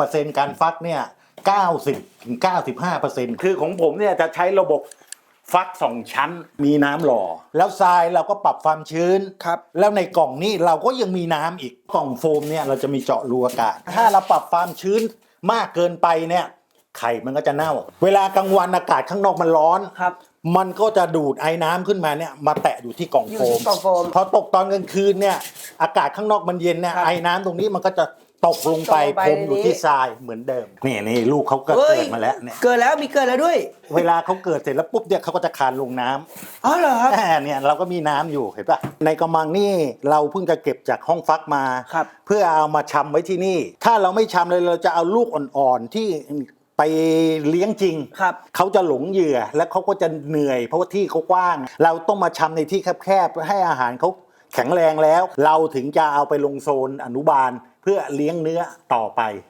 เปอร์เซ็นต์การฟักเนี่ย90ถึง95เปอร์เซ็นต์คือของผมเนี่ยจะใช้ระบบฟักสองชั้นมีน้ำหล่อ แล้วทรายเราก็ปรับความชื้น ครับ แล้วในกล่องนี้เราก็ยังมีน้ำอีกกล่องโฟมเนี่ยเราจะมีเจาะรูอากาศ ถ้าเราปรับความชื้นมากเกินไปเนี่ย ไข่มันก็จะเน่า เวลากลางวันอากาศข้างนอกมันร้อน ครับ มันก็จะดูดไอ้น้ำขึ้นมาเนี่ยมาแตะอยู่ที่กล่องอยู่โฟที่มกล่องโฟมพอตกตอนกลางคืนเนี่ยอากาศข้างนอกมันเย็นเนี่ยครับไอ้น้ำตรงนี้มันก็จะตกลงไปตกลงไปพรมอยู่ในนี้ ที่ทรายเหมือนเดิมนี่นี่ลูกเขาก็ฮ้เกิยดมาแล้วเนี่ย เกิดแล้วมีเกิดแล้วด้วยเวลาเขาเกิดเสร็จแล้วปุ๊บเนี่ยเขาก็จะคานลงน้ำ อ๋อเหรอครับแหมเนี่ยเราก็มีน้ำอยู่เห็นปะในกระมังนี่เราเพิ่งจะเก็บจากห้องฟักมา ครับเพื่อเอามาชำไว้ที่นี่ ถ้าเราไม่ชำเลยเราจะเอาลูกอ่อนๆที่ ไปเลี้ยงจริง ครับ เขาจะหลงเหยื่อและเขาก็จะเหนื่อย เพราะว่าที่เขากว้าง เราต้องมาชำในที่แคบๆให้อาหารเขาแข็งแรงแล้ว เราถึงจะเอาไปลงโซนอนุบาลเพื่อเลี้ยงเนื้อต่อไป